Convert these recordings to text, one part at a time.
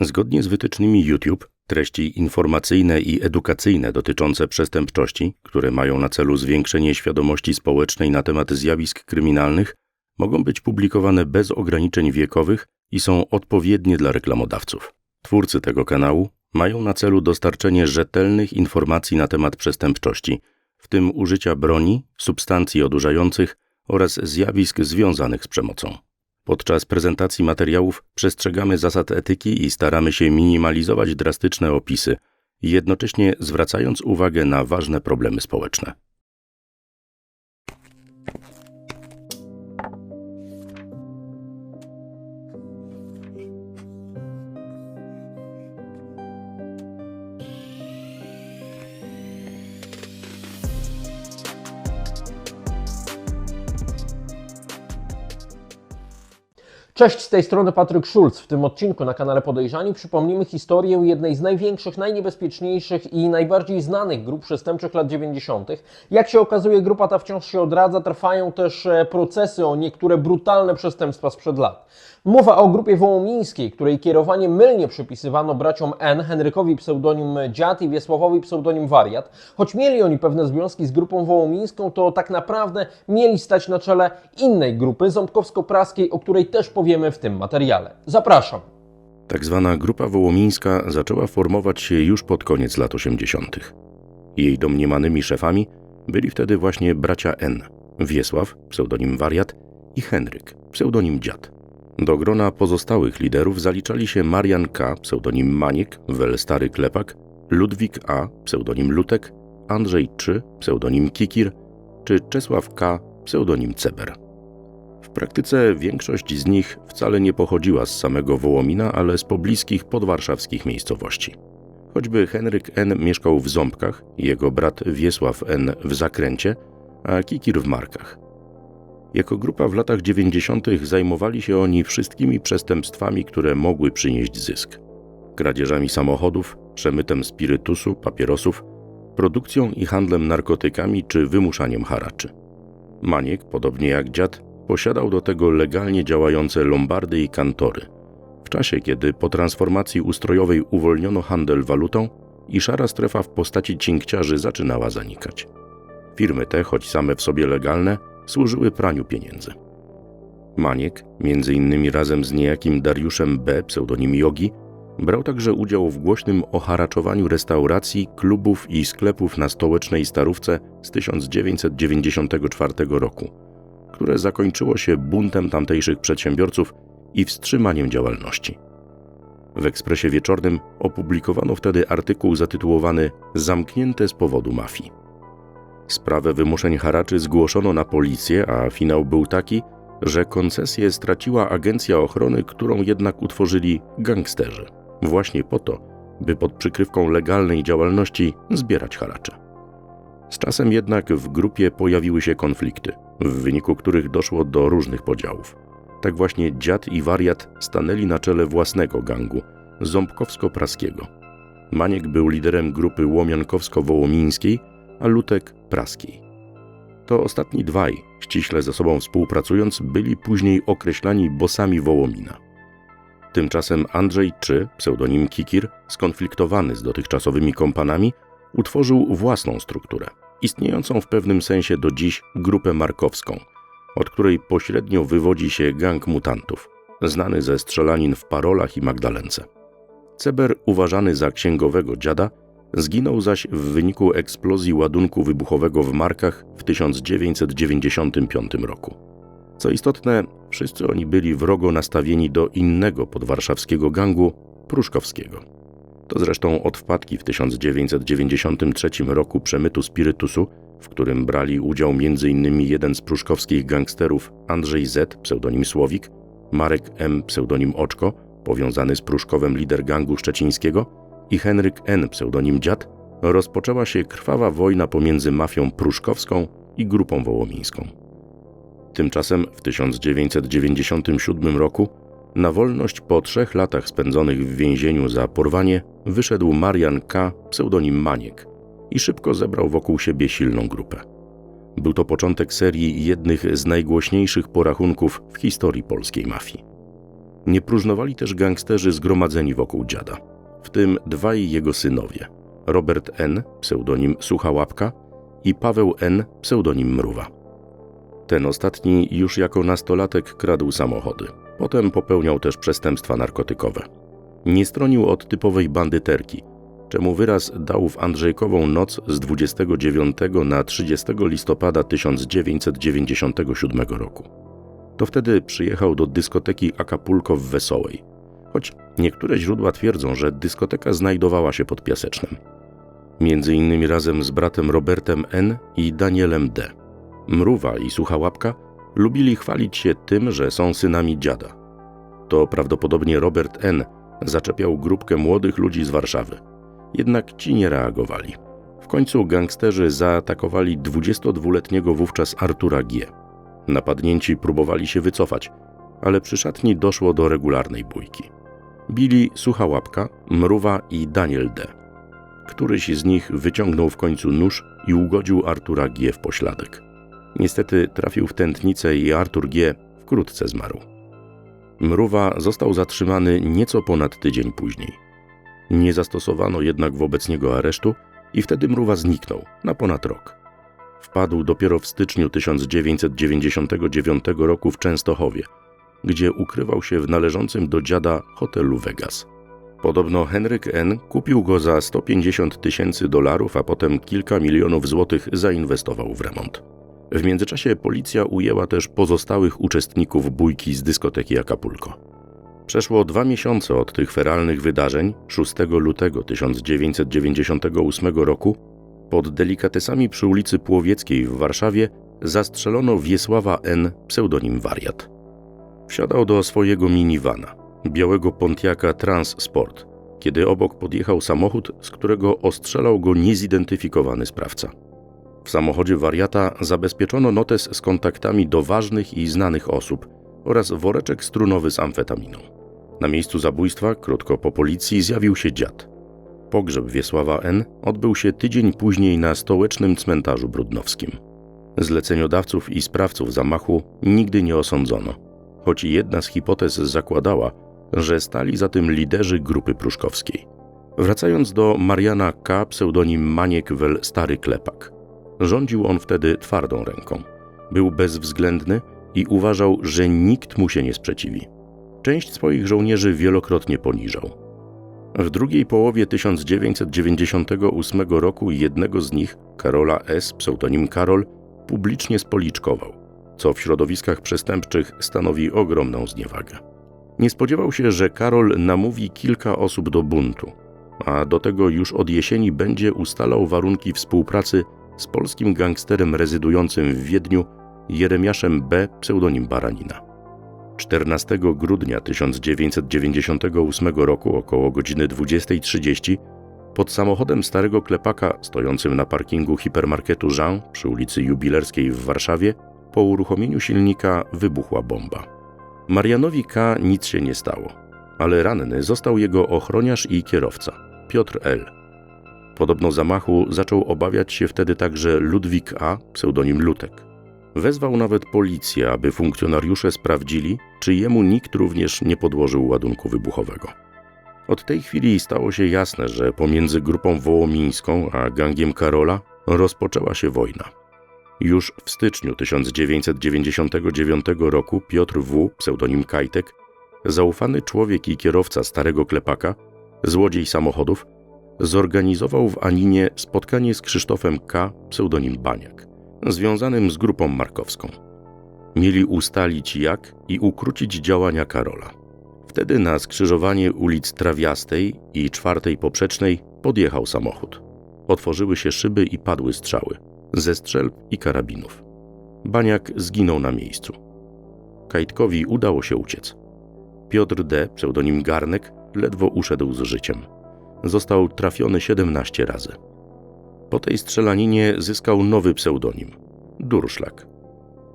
Zgodnie z wytycznymi YouTube, treści informacyjne i edukacyjne dotyczące przestępczości, które mają na celu zwiększenie świadomości społecznej na temat zjawisk kryminalnych, mogą być publikowane bez ograniczeń wiekowych i są odpowiednie dla reklamodawców. Twórcy tego kanału mają na celu dostarczenie rzetelnych informacji na temat przestępczości, w tym użycia broni, substancji odurzających oraz zjawisk związanych z przemocą. Podczas prezentacji materiałów przestrzegamy zasad etyki i staramy się minimalizować drastyczne opisy, jednocześnie zwracając uwagę na ważne problemy społeczne. Cześć, z tej strony Patryk Schulz. W tym odcinku na kanale Podejrzani przypomnimy historię jednej z największych, najniebezpieczniejszych i najbardziej znanych grup przestępczych lat 90. Jak się okazuje, grupa ta wciąż się odradza, trwają też e, procesy o niektóre brutalne przestępstwa sprzed lat. Mowa o grupie wołomińskiej, której kierowanie mylnie przypisywano braciom N, Henrykowi pseudonim Dziad i Wiesławowi pseudonim Wariat. Choć mieli oni pewne związki z grupą wołomińską, to tak naprawdę mieli stać na czele innej grupy, ząbkowsko-praskiej, o której też powiemy w tym materiale. Zapraszam. Tak zwana grupa wołomińska zaczęła formować się już pod koniec lat 80. Jej domniemanymi szefami byli wtedy właśnie bracia N, Wiesław, pseudonim Wariat i Henryk, pseudonim Dziad. Do grona pozostałych liderów zaliczali się Marian K., pseudonim Maniek, wel Stary Klepak, Ludwik A., pseudonim Lutek, Andrzej III, pseudonim Kikir, czy Czesław K., pseudonim Ceber. Praktyce większość z nich wcale nie pochodziła z samego Wołomina, ale z pobliskich podwarszawskich miejscowości. Choćby Henryk N. mieszkał w Ząbkach, jego brat Wiesław N. w Zakręcie, a Kikir w Markach. Jako grupa w latach 90. zajmowali się oni wszystkimi przestępstwami, które mogły przynieść zysk: kradzieżami samochodów, przemytem spirytusu, papierosów, produkcją i handlem narkotykami czy wymuszaniem haraczy. Maniek, podobnie jak dziad, posiadał do tego legalnie działające lombardy i kantory. W czasie, kiedy po transformacji ustrojowej uwolniono handel walutą i szara strefa w postaci cinkciarzy zaczynała zanikać. Firmy te, choć same w sobie legalne, służyły praniu pieniędzy. Maniek, między innymi razem z niejakim Dariuszem B., pseudonim Jogi, brał także udział w głośnym oharaczowaniu restauracji, klubów i sklepów na stołecznej Starówce z 1994 roku, które zakończyło się buntem tamtejszych przedsiębiorców i wstrzymaniem działalności. W ekspresie wieczornym opublikowano wtedy artykuł zatytułowany Zamknięte z powodu mafii. Sprawę wymuszeń haraczy zgłoszono na policję, a finał był taki, że koncesję straciła agencja ochrony, którą jednak utworzyli gangsterzy. Właśnie po to, by pod przykrywką legalnej działalności zbierać haracze. Z czasem jednak w grupie pojawiły się konflikty, w wyniku których doszło do różnych podziałów. Tak właśnie dziad i wariat stanęli na czele własnego gangu, ząbkowsko-praskiego. Maniek był liderem grupy łomiankowsko-wołomińskiej, a Lutek praskiej. To ostatni dwaj, ściśle ze sobą współpracując, byli później określani bosami Wołomina. Tymczasem Andrzej III, pseudonim Kikir, skonfliktowany z dotychczasowymi kompanami, utworzył własną strukturę, istniejącą w pewnym sensie do dziś grupę markowską, od której pośrednio wywodzi się gang mutantów, znany ze strzelanin w Parolach i Magdalence. Ceber, uważany za księgowego dziada, Zginął zaś w wyniku eksplozji ładunku wybuchowego w Markach w 1995 roku. Co istotne, wszyscy oni byli wrogo nastawieni do innego podwarszawskiego gangu, pruszkowskiego. To zresztą od wpadki w 1993 roku przemytu spirytusu, w którym brali udział m.in. jeden z pruszkowskich gangsterów Andrzej Z, pseudonim Słowik, Marek M, pseudonim Oczko, powiązany z Pruszkowem lider gangu szczecińskiego, i Henryk N., pseudonim Dziad, rozpoczęła się krwawa wojna pomiędzy mafią pruszkowską i grupą wołomińską. Tymczasem w 1997 roku na wolność po trzech latach spędzonych w więzieniu za porwanie wyszedł Marian K., pseudonim Maniek i szybko zebrał wokół siebie silną grupę. Był to początek serii jednych z najgłośniejszych porachunków w historii polskiej mafii. Nie próżnowali też gangsterzy zgromadzeni wokół dziada, w tym dwaj jego synowie: Robert N., pseudonim Sucha Łapka, i Paweł N., pseudonim Mruwa. Ten ostatni już jako nastolatek kradł samochody. Potem popełniał też przestępstwa narkotykowe. Nie stronił od typowej bandyterki, czemu wyraz dał w Andrzejkową noc z 29 na 30 listopada 1997 roku. To wtedy przyjechał do dyskoteki Acapulco w Wesołej, choć niektóre źródła twierdzą, że dyskoteka znajdowała się pod Piasecznem. Między innymi razem z bratem Robertem N. i Danielem D. Mruwa i Sucha Łapka lubili chwalić się tym, że są synami dziada. To prawdopodobnie Robert N. zaczepiał grupkę młodych ludzi z Warszawy. Jednak ci nie reagowali. W końcu gangsterzy zaatakowali 22-letniego wówczas Artura G. Napadnięci próbowali się wycofać, ale przy szatni doszło do regularnej bójki. Bili Sucha Łapka, Mruwa i Daniel D. Któryś z nich wyciągnął w końcu nóż i ugodził Artura G. w pośladek. Niestety trafił w tętnicę i Artur G. wkrótce zmarł. Mruwa został zatrzymany nieco ponad tydzień później. Nie zastosowano jednak wobec niego aresztu i wtedy Mruwa zniknął na ponad rok. Wpadł dopiero w styczniu 1999 roku w Częstochowie, gdzie ukrywał się w należącym do dziada hotelu Vegas. Podobno Henryk N. kupił go za 150 tysięcy dolarów, a potem kilka milionów złotych zainwestował w remont. W międzyczasie policja ujęła też pozostałych uczestników bójki z dyskoteki Acapulco. Przeszło dwa miesiące od tych feralnych wydarzeń, 6 lutego 1998 roku, pod delikatesami przy ulicy Płowieckiej w Warszawie zastrzelono Wiesława N., pseudonim Wariat. Wsiadał do swojego minivana, białego Pontiaca Trans-Sport, kiedy obok podjechał samochód, z którego ostrzelał go niezidentyfikowany sprawca. W samochodzie wariata zabezpieczono notes z kontaktami do ważnych i znanych osób oraz woreczek strunowy z amfetaminą. Na miejscu zabójstwa, krótko po policji, zjawił się dziad. Pogrzeb Wiesława N. odbył się tydzień później na stołecznym cmentarzu brudnowskim. Zleceniodawców i sprawców zamachu nigdy nie osądzono, choć jedna z hipotez zakładała, że stali za tym liderzy grupy pruszkowskiej. Wracając do Mariana K., pseudonim Maniek wel Stary Klepak. Rządził on wtedy twardą ręką. Był bezwzględny i uważał, że nikt mu się nie sprzeciwi. Część swoich żołnierzy wielokrotnie poniżał. W drugiej połowie 1998 roku jednego z nich, Karola S., pseudonim Karol, publicznie spoliczkował, co w środowiskach przestępczych stanowi ogromną zniewagę. Nie spodziewał się, że Karol namówi kilka osób do buntu, a do tego już od jesieni będzie ustalał warunki współpracy z polskim gangsterem rezydującym w Wiedniu Jeremiaszem B., pseudonim Baranina. 14 grudnia 1998 roku około godziny 20.30 pod samochodem starego klepaka stojącym na parkingu hipermarketu Jean przy ulicy Jubilerskiej w Warszawie po uruchomieniu silnika wybuchła bomba. Marianowi K. nic się nie stało, ale ranny został jego ochroniarz i kierowca, Piotr L. Podobno zamachu zaczął obawiać się wtedy także Ludwik A., pseudonim Lutek. Wezwał nawet policję, aby funkcjonariusze sprawdzili, czy jemu nikt również nie podłożył ładunku wybuchowego. Od tej chwili stało się jasne, że pomiędzy grupą wołomińską a gangiem Karola rozpoczęła się wojna. Już w styczniu 1999 roku Piotr W., pseudonim Kajtek, zaufany człowiek i kierowca starego klepaka, złodziej samochodów, zorganizował w Aninie spotkanie z Krzysztofem K., pseudonim Baniak, związanym z grupą markowską. Mieli ustalić jak i ukrócić działania Karola. Wtedy na skrzyżowanie ulic Trawiastej i czwartej poprzecznej podjechał samochód. Otworzyły się szyby i padły strzały ze strzelb i karabinów. Baniak zginął na miejscu. Kajtkowi udało się uciec. Piotr D., pseudonim Garnek, ledwo uszedł z życiem. Został trafiony 17 razy. Po tej strzelaninie zyskał nowy pseudonim Durszlak.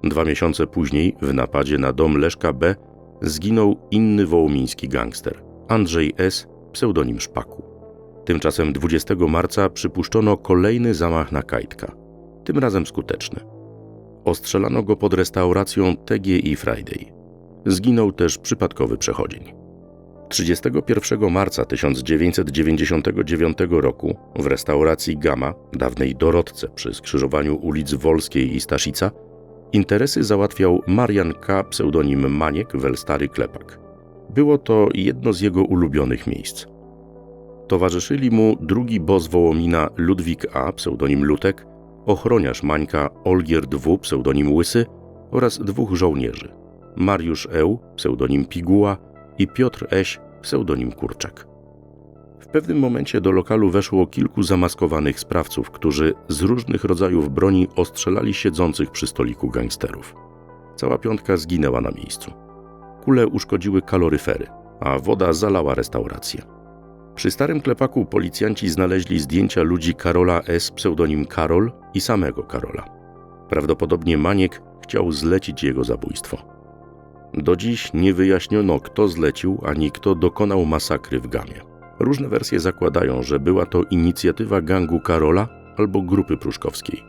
Dwa miesiące później w napadzie na dom Leszka B. zginął inny wołomiński gangster Andrzej S., pseudonim Szpaku. Tymczasem 20 marca przypuszczono kolejny zamach na Kajtka, tym razem skuteczny. Ostrzelano go pod restauracją TGI Friday. zginął też przypadkowy przechodzień. 31 marca 1999 roku w restauracji Gama, dawnej Dorotce przy skrzyżowaniu ulic Wolskiej i Staszica, interesy załatwiał Marian K., pseudonim Maniek, Welstary Klepak. Było to jedno z jego ulubionych miejsc. Towarzyszyli mu drugi boss Wołomina Ludwik A., pseudonim Lutek, ochroniarz Mańka Olgier W., pseudonim Łysy oraz dwóch żołnierzy Mariusz Eł, pseudonim Piguła i Piotr Eś, pseudonim Kurczak. W pewnym momencie do lokalu weszło kilku zamaskowanych sprawców, którzy z różnych rodzajów broni ostrzelali siedzących przy stoliku gangsterów. Cała piątka zginęła na miejscu. Kule uszkodziły kaloryfery, a woda zalała restaurację. Przy starym klepaku policjanci znaleźli zdjęcia ludzi Karola S., pseudonim Karol i samego Karola. Prawdopodobnie Maniek chciał zlecić jego zabójstwo. Do dziś nie wyjaśniono, kto zlecił ani kto dokonał masakry w Gamie. Różne wersje zakładają, że była to inicjatywa gangu Karola albo grupy pruszkowskiej.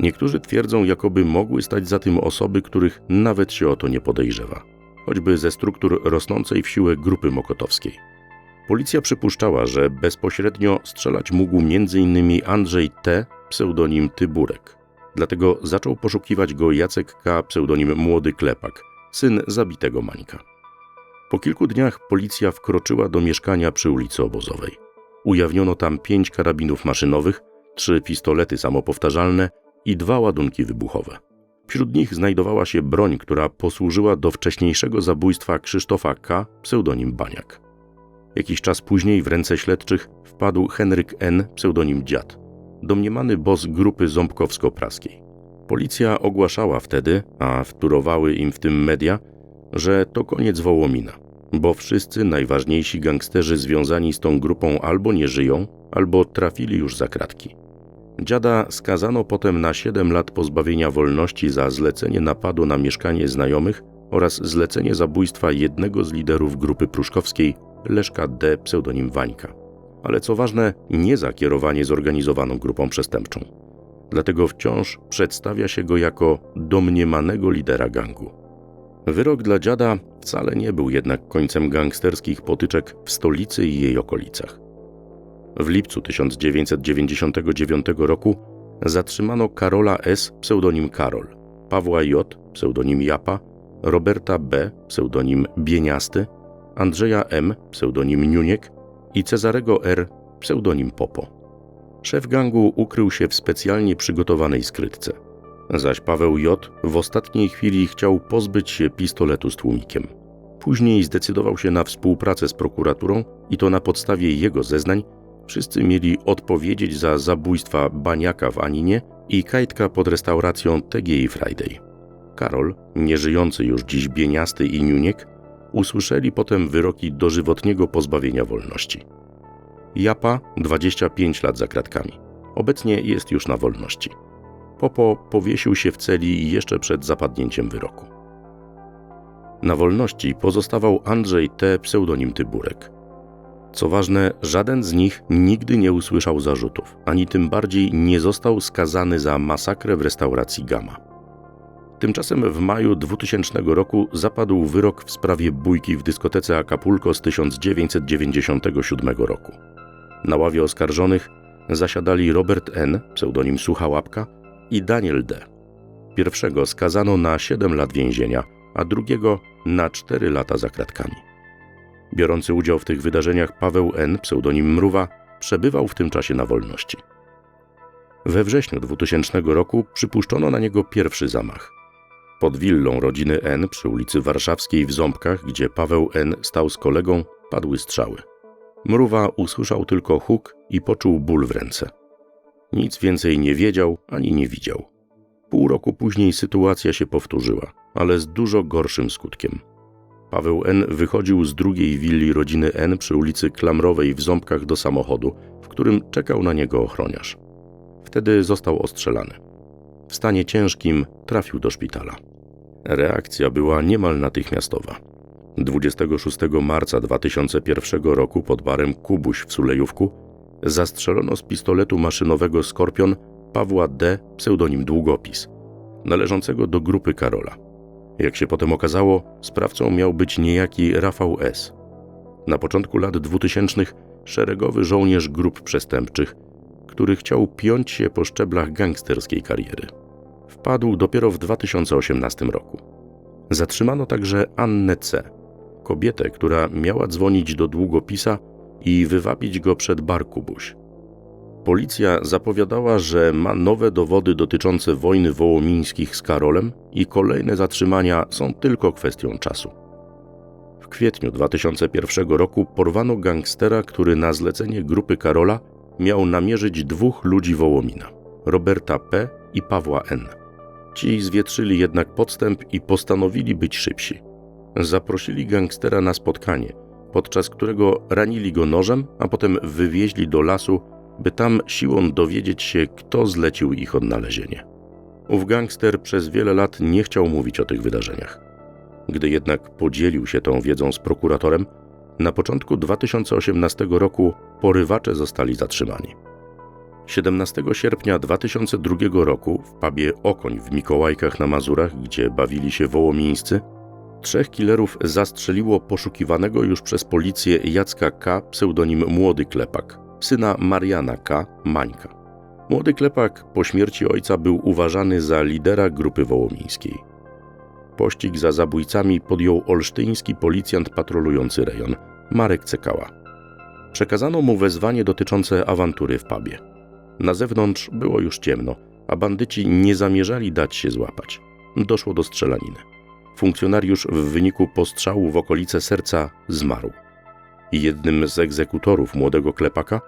Niektórzy twierdzą, jakoby mogły stać za tym osoby, których nawet się o to nie podejrzewa, choćby ze struktur rosnącej w siłę grupy mokotowskiej. Policja przypuszczała, że bezpośrednio strzelać mógł m.in. Andrzej T., pseudonim Tyburek. Dlatego zaczął poszukiwać go Jacek K., pseudonim Młody Klepak, syn zabitego Mańka. Po kilku dniach policja wkroczyła do mieszkania przy ulicy Obozowej. Ujawniono tam pięć karabinów maszynowych, trzy pistolety samopowtarzalne i dwa ładunki wybuchowe. Wśród nich znajdowała się broń, która posłużyła do wcześniejszego zabójstwa Krzysztofa K., pseudonim Baniak. Jakiś czas później w ręce śledczych wpadł Henryk N., pseudonim Dziad, domniemany boss grupy ząbkowsko-praskiej. Policja ogłaszała wtedy, a wtórowały im w tym media, że to koniec Wołomina, bo wszyscy najważniejsi gangsterzy związani z tą grupą albo nie żyją, albo trafili już za kratki. Dziada skazano potem na 7 lat pozbawienia wolności za zlecenie napadu na mieszkanie znajomych oraz zlecenie zabójstwa jednego z liderów grupy pruszkowskiej, Leszka D., pseudonim Wańka. Ale co ważne, nie za kierowanie zorganizowaną grupą przestępczą. Dlatego wciąż przedstawia się go jako domniemanego lidera gangu. Wyrok dla dziada wcale nie był jednak końcem gangsterskich potyczek w stolicy i jej okolicach. W lipcu 1999 roku zatrzymano Karola S., pseudonim Karol, Pawła J., pseudonim Japa, Roberta B., pseudonim Bieniasty, Andrzeja M., pseudonim Niuniek i Cezarego R., pseudonim Popo. Szef gangu ukrył się w specjalnie przygotowanej skrytce, zaś Paweł J. w ostatniej chwili chciał pozbyć się pistoletu z tłumikiem. Później zdecydował się na współpracę z prokuraturą i to na podstawie jego zeznań wszyscy mieli odpowiedzieć za zabójstwa Baniaka w Aninie i Kajtka pod restauracją TGI Friday. Karol, nieżyjący już dziś Bieniasty i Niuniek, usłyszeli potem wyroki dożywotniego pozbawienia wolności. Japa 25 lat za kratkami. Obecnie jest już na wolności. Popo powiesił się w celi jeszcze przed zapadnięciem wyroku. Na wolności pozostawał Andrzej T. pseudonim Tyburek. Co ważne, żaden z nich nigdy nie usłyszał zarzutów, ani tym bardziej nie został skazany za masakrę w restauracji Gama. Tymczasem w maju 2000 roku zapadł wyrok w sprawie bójki w dyskotece Acapulco z 1997 roku. Na ławie oskarżonych zasiadali Robert N., pseudonim Sucha Łapka, i Daniel D. Pierwszego skazano na 7 lat więzienia, a drugiego na 4 lata za kratkami. Biorący udział w tych wydarzeniach Paweł N., pseudonim Mruwa, przebywał w tym czasie na wolności. We wrześniu 2000 roku przypuszczono na niego pierwszy zamach. Pod willą rodziny N przy ulicy Warszawskiej w Ząbkach, gdzie Paweł N. stał z kolegą, padły strzały. Mruwa usłyszał tylko huk i poczuł ból w ręce. Nic więcej nie wiedział ani nie widział. Pół roku później sytuacja się powtórzyła, ale z dużo gorszym skutkiem. Paweł N. wychodził z drugiej willi rodziny N przy ulicy Klamrowej w Ząbkach do samochodu, w którym czekał na niego ochroniarz. Wtedy został ostrzelany. W stanie ciężkim trafił do szpitala. Reakcja była niemal natychmiastowa. 26 marca 2001 roku pod barem Kubuś w Sulejówku zastrzelono z pistoletu maszynowego Skorpion Pawła D., pseudonim Długopis, należącego do grupy Karola. Jak się potem okazało, sprawcą miał być niejaki Rafał S. Na początku lat 2000 szeregowy żołnierz grup przestępczych, który chciał piąć się po szczeblach gangsterskiej kariery. Wpadł dopiero w 2018 roku. Zatrzymano także Annę C., kobietę, która miała dzwonić do długopisa i wywabić go przed bar Kubuś. Policja zapowiadała, że ma nowe dowody dotyczące wojny wołomińskich z Karolem i kolejne zatrzymania są tylko kwestią czasu. W kwietniu 2001 roku porwano gangstera, który na zlecenie grupy Karola miał namierzyć dwóch ludzi Wołomina Roberta P. i Pawła N. Ci zwietrzyli jednak podstęp i postanowili być szybsi. Zaprosili gangstera na spotkanie, podczas którego ranili go nożem, a potem wywieźli do lasu, by tam siłą dowiedzieć się, kto zlecił ich odnalezienie. Ów gangster przez wiele lat nie chciał mówić o tych wydarzeniach. Gdy jednak podzielił się tą wiedzą z prokuratorem, na początku 2018 roku porywacze zostali zatrzymani. 17 sierpnia 2002 roku w pubie Okoń w Mikołajkach na Mazurach, gdzie bawili się wołomińscy, trzech killerów zastrzeliło poszukiwanego już przez policję Jacka K., pseudonim Młody Klepak, syna Mariana K., Mańka. Młody Klepak po śmierci ojca był uważany za lidera grupy wołomińskiej. Pościg za zabójcami podjął olsztyński policjant patrolujący rejon, Marek Cekała. Przekazano mu wezwanie dotyczące awantury w pubie. Na zewnątrz było już ciemno, a bandyci nie zamierzali dać się złapać. Doszło do strzelaniny. Funkcjonariusz w wyniku postrzału w okolice serca zmarł. Jednym z egzekutorów młodego klepaka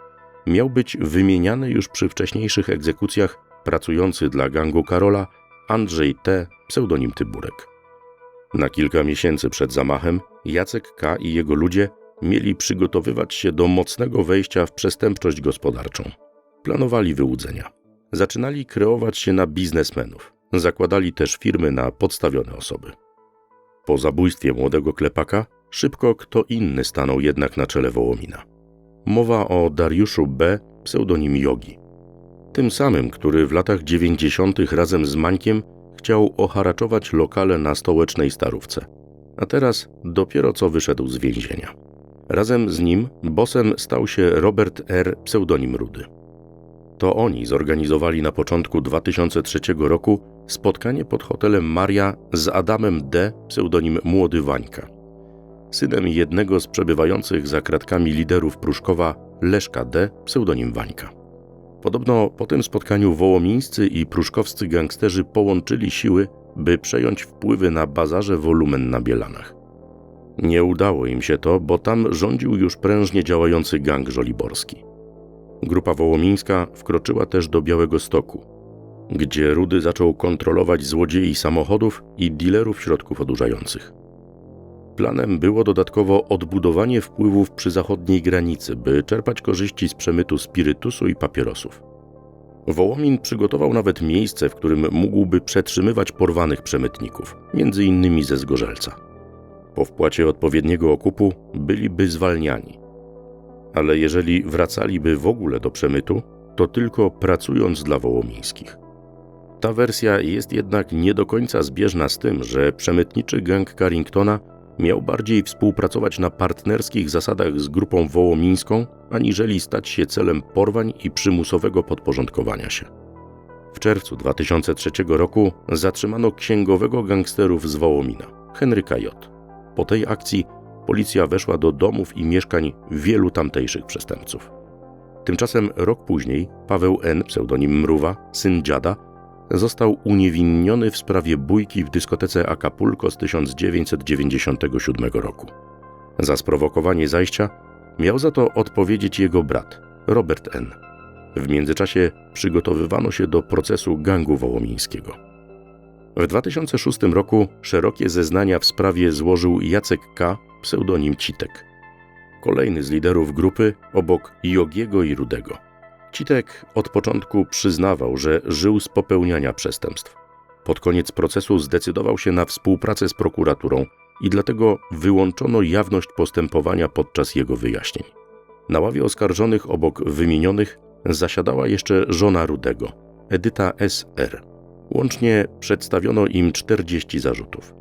miał być wymieniany już przy wcześniejszych egzekucjach pracujący dla gangu Karola Andrzej T., pseudonim Tyburek. Na kilka miesięcy przed zamachem Jacek K. i jego ludzie mieli przygotowywać się do mocnego wejścia w przestępczość gospodarczą. Planowali wyłudzenia. Zaczynali kreować się na biznesmenów. Zakładali też firmy na podstawione osoby. Po zabójstwie młodego klepaka szybko kto inny stanął jednak na czele Wołomina. Mowa o Dariuszu B., pseudonim Jogi. Tym samym, który w latach 90. razem z Mańkiem chciał oharaczować lokale na stołecznej Starówce. A teraz dopiero co wyszedł z więzienia. Razem z nim bosem stał się Robert R., pseudonim Rudy. To oni zorganizowali na początku 2003 roku spotkanie pod hotelem Maria z Adamem D., pseudonim Młody Wańka, synem jednego z przebywających za kratkami liderów Pruszkowa Leszka D., pseudonim Wańka. Podobno po tym spotkaniu wołomińscy i pruszkowscy gangsterzy połączyli siły, by przejąć wpływy na bazarze wolumen na Bielanach. Nie udało im się to, bo tam rządził już prężnie działający gang żoliborski. Grupa wołomińska wkroczyła też do Białego Stoku, gdzie Rudy zaczął kontrolować złodziei samochodów i dealerów środków odurzających. Planem było dodatkowo odbudowanie wpływów przy zachodniej granicy, by czerpać korzyści z przemytu spirytusu i papierosów. Wołomin przygotował nawet miejsce, w którym mógłby przetrzymywać porwanych przemytników, między innymi ze Zgorzelca. Po wpłacie odpowiedniego okupu byliby zwalniani. Ale jeżeli wracaliby w ogóle do przemytu, to tylko pracując dla wołomińskich. Ta wersja jest jednak nie do końca zbieżna z tym, że przemytniczy gang Carringtona miał bardziej współpracować na partnerskich zasadach z grupą wołomińską, aniżeli stać się celem porwań i przymusowego podporządkowania się. W czerwcu 2003 roku zatrzymano księgowego gangsterów z Wołomina, Henryka J. Po tej akcji policja weszła do domów i mieszkań wielu tamtejszych przestępców. Tymczasem rok później Paweł N., pseudonim Mruwa, syn dziada, został uniewinniony w sprawie bójki w dyskotece Acapulco z 1997 roku. Za sprowokowanie zajścia miał za to odpowiedzieć jego brat, Robert N. W międzyczasie przygotowywano się do procesu gangu wołomińskiego. W 2006 roku szerokie zeznania w sprawie złożył Jacek K., pseudonim Citek. Kolejny z liderów grupy obok Jogiego i Rudego. Citek od początku przyznawał, że żył z popełniania przestępstw. Pod koniec procesu zdecydował się na współpracę z prokuraturą i dlatego wyłączono jawność postępowania podczas jego wyjaśnień. Na ławie oskarżonych obok wymienionych zasiadała jeszcze żona Rudego, Edyta S.R. Łącznie przedstawiono im 40 zarzutów.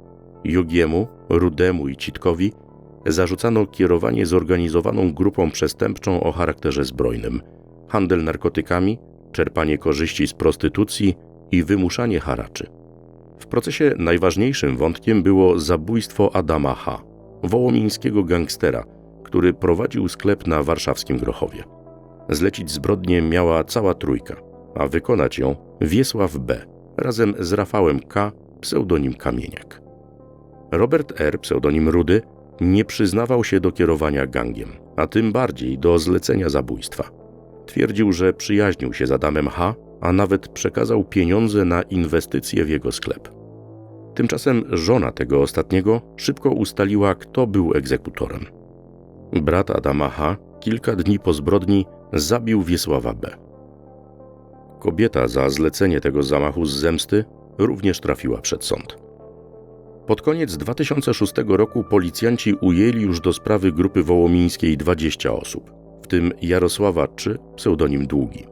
Jogiemu, Rudemu i Citkowi zarzucano kierowanie zorganizowaną grupą przestępczą o charakterze zbrojnym, handel narkotykami, czerpanie korzyści z prostytucji i wymuszanie haraczy. W procesie najważniejszym wątkiem było zabójstwo Adama H., wołomińskiego gangstera, który prowadził sklep na warszawskim Grochowie. Zlecić zbrodnię miała cała trójka, a wykonać ją Wiesław B. razem z Rafałem K., pseudonim Kamieniak. Robert R., pseudonim Rudy, nie przyznawał się do kierowania gangiem, a tym bardziej do zlecenia zabójstwa. Twierdził, że przyjaźnił się z Adamem H., a nawet przekazał pieniądze na inwestycje w jego sklep. Tymczasem żona tego ostatniego szybko ustaliła, kto był egzekutorem. Brat Adama H. kilka dni po zbrodni zabił Wiesława B. Kobieta za zlecenie tego zamachu z zemsty również trafiła przed sąd. Pod koniec 2006 roku policjanci ujęli już do sprawy grupy wołomińskiej 20 osób, w tym Jarosława Czy, pseudonim Długi.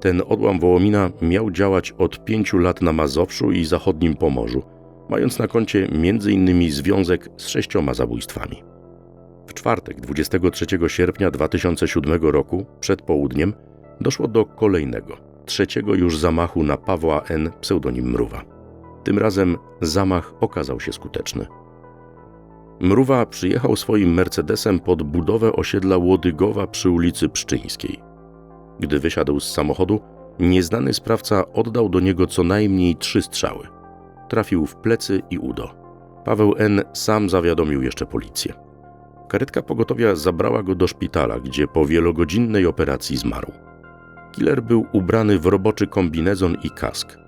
Ten odłam Wołomina miał działać od pięciu lat na Mazowszu i zachodnim Pomorzu, mając na koncie m.in. związek z sześcioma zabójstwami. W czwartek 23 sierpnia 2007 roku, przed południem, doszło do kolejnego, trzeciego już zamachu na Pawła N., pseudonim Mruwa. Tym razem zamach okazał się skuteczny. Mruwa przyjechał swoim Mercedesem pod budowę osiedla Łodygowa przy ulicy Pszczyńskiej. Gdy wysiadł z samochodu, nieznany sprawca oddał do niego co najmniej trzy strzały. Trafił w plecy i udo. Paweł N. sam zawiadomił jeszcze policję. Karetka pogotowia zabrała go do szpitala, gdzie po wielogodzinnej operacji zmarł. Killer był ubrany w roboczy kombinezon i kask.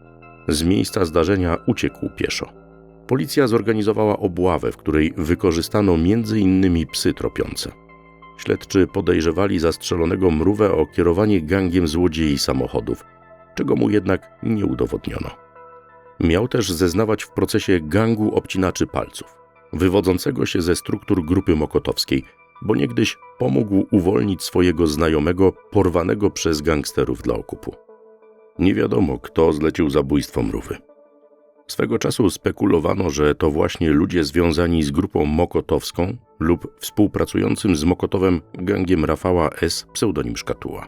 Z miejsca zdarzenia uciekł pieszo. Policja zorganizowała obławę, w której wykorzystano m.in. psy tropiące. Śledczy podejrzewali zastrzelonego mrówę o kierowanie gangiem złodziei samochodów, czego mu jednak nie udowodniono. Miał też zeznawać w procesie gangu obcinaczy palców, wywodzącego się ze struktur grupy mokotowskiej, bo niegdyś pomógł uwolnić swojego znajomego porwanego przez gangsterów dla okupu. Nie wiadomo, kto zlecił zabójstwo mrówy. Swego czasu spekulowano, że to właśnie ludzie związani z grupą mokotowską lub współpracującym z Mokotowem gangiem Rafała S. pseudonim Szkatuła.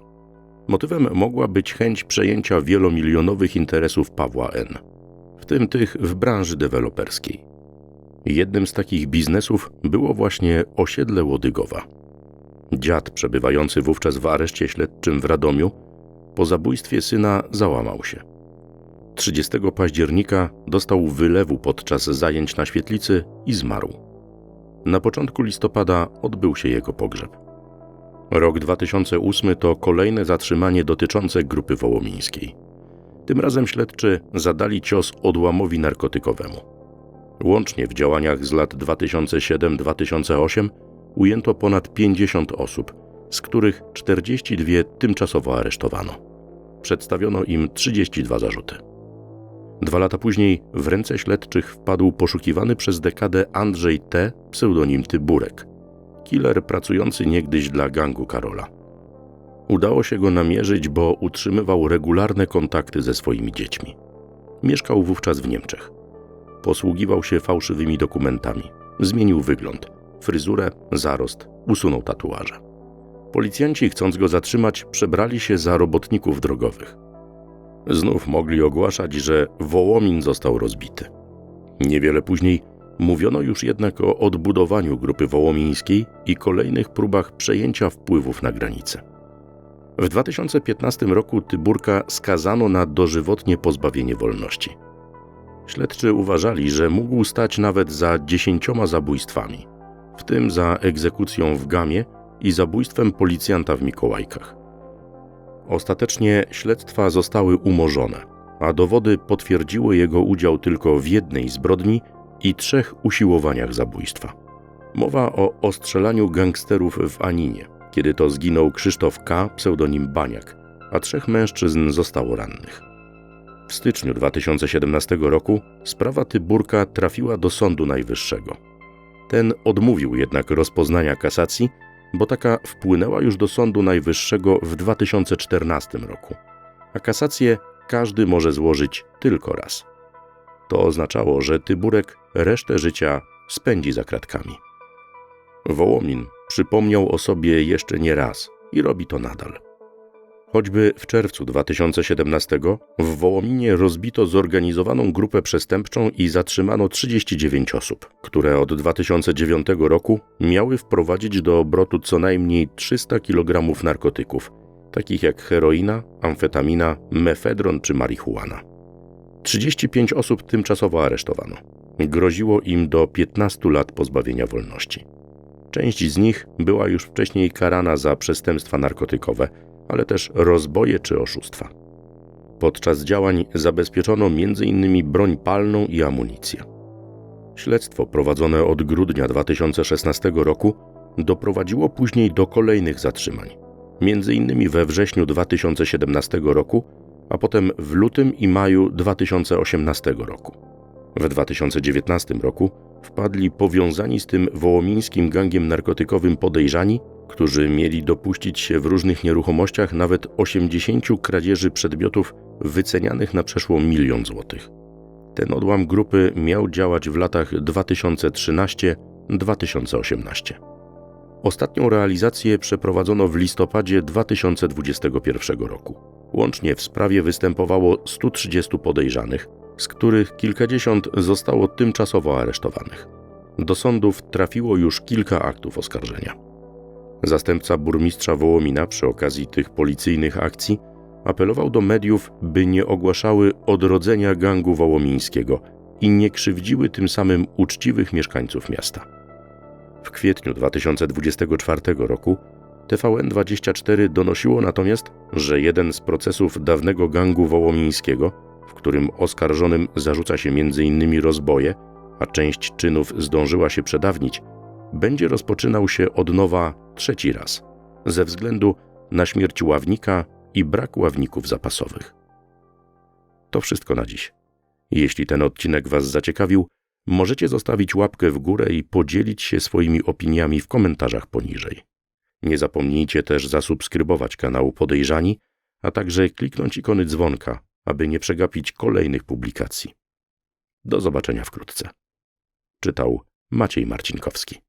Motywem mogła być chęć przejęcia wielomilionowych interesów Pawła N., w tym tych w branży deweloperskiej. Jednym z takich biznesów było właśnie osiedle Łodygowa. Dziad przebywający wówczas w areszcie śledczym w Radomiu po zabójstwie syna załamał się. 30 października dostał wylewu podczas zajęć na świetlicy i zmarł. Na początku listopada odbył się jego pogrzeb. Rok 2008 to kolejne zatrzymanie dotyczące grupy wołomińskiej. Tym razem śledczy zadali cios odłamowi narkotykowemu. Łącznie w działaniach z lat 2007-2008 ujęto ponad 50 osób, z których 42 tymczasowo aresztowano. Przedstawiono im 32 zarzuty. Dwa lata później w ręce śledczych wpadł poszukiwany przez dekadę Andrzej T., pseudonim Tyburek, killer pracujący niegdyś dla gangu Karola. Udało się go namierzyć, bo utrzymywał regularne kontakty ze swoimi dziećmi. Mieszkał wówczas w Niemczech. Posługiwał się fałszywymi dokumentami. Zmienił wygląd, fryzurę, zarost, usunął tatuaże. Policjanci, chcąc go zatrzymać, przebrali się za robotników drogowych. Znów mogli ogłaszać, że Wołomin został rozbity. Niewiele później mówiono już jednak o odbudowaniu grupy wołomińskiej i kolejnych próbach przejęcia wpływów na granicę. W 2015 roku Tyburka skazano na dożywotnie pozbawienie wolności. Śledczy uważali, że mógł stać nawet za dziesięcioma zabójstwami, w tym za egzekucją w Gamie i zabójstwem policjanta w Mikołajkach. Ostatecznie śledztwa zostały umorzone, a dowody potwierdziły jego udział tylko w jednej zbrodni i trzech usiłowaniach zabójstwa. Mowa o ostrzelaniu gangsterów w Aninie, kiedy to zginął Krzysztof K., pseudonim Baniak, a trzech mężczyzn zostało rannych. W styczniu 2017 roku sprawa Tyburka trafiła do Sądu Najwyższego. Ten odmówił jednak rozpoznania kasacji bo taka wpłynęła już do Sądu Najwyższego w 2014 roku, a kasację każdy może złożyć tylko raz. To oznaczało, że Tyburek resztę życia spędzi za kratkami. Wołomin przypomniał o sobie jeszcze nie raz i robi to nadal. Choćby w czerwcu 2017 w Wołominie rozbito zorganizowaną grupę przestępczą i zatrzymano 39 osób, które od 2009 roku miały wprowadzić do obrotu co najmniej 300 kg narkotyków, takich jak heroina, amfetamina, mefedron czy marihuana. 35 osób tymczasowo aresztowano. Groziło im do 15 lat pozbawienia wolności. Część z nich była już wcześniej karana za przestępstwa narkotykowe, ale też rozboje czy oszustwa. Podczas działań zabezpieczono m.in. broń palną i amunicję. Śledztwo prowadzone od grudnia 2016 roku doprowadziło później do kolejnych zatrzymań, m.in. we wrześniu 2017 roku, a potem w lutym i maju 2018 roku. W 2019 roku wpadli powiązani z tym wołomińskim gangiem narkotykowym podejrzani, którzy mieli dopuścić się w różnych nieruchomościach nawet 80 kradzieży przedmiotów wycenianych na przeszło milion złotych. Ten odłam grupy miał działać w latach 2013-2018. Ostatnią realizację przeprowadzono w listopadzie 2021 roku. Łącznie w sprawie występowało 130 podejrzanych, z których kilkadziesiąt zostało tymczasowo aresztowanych. Do sądów trafiło już kilka aktów oskarżenia. Zastępca burmistrza Wołomina przy okazji tych policyjnych akcji apelował do mediów, by nie ogłaszały odrodzenia gangu wołomińskiego i nie krzywdziły tym samym uczciwych mieszkańców miasta. W kwietniu 2024 roku TVN24 donosiło natomiast, że jeden z procesów dawnego gangu wołomińskiego, w którym oskarżonym zarzuca się m.in. rozboje, a część czynów zdążyła się przedawnić, będzie rozpoczynał się od nowa trzeci raz, ze względu na śmierć ławnika i brak ławników zapasowych. To wszystko na dziś. Jeśli ten odcinek Was zaciekawił, możecie zostawić łapkę w górę i podzielić się swoimi opiniami w komentarzach poniżej. Nie zapomnijcie też zasubskrybować kanału Podejrzani, a także kliknąć ikony dzwonka, aby nie przegapić kolejnych publikacji. Do zobaczenia wkrótce. Czytał Maciej Marcinkowski.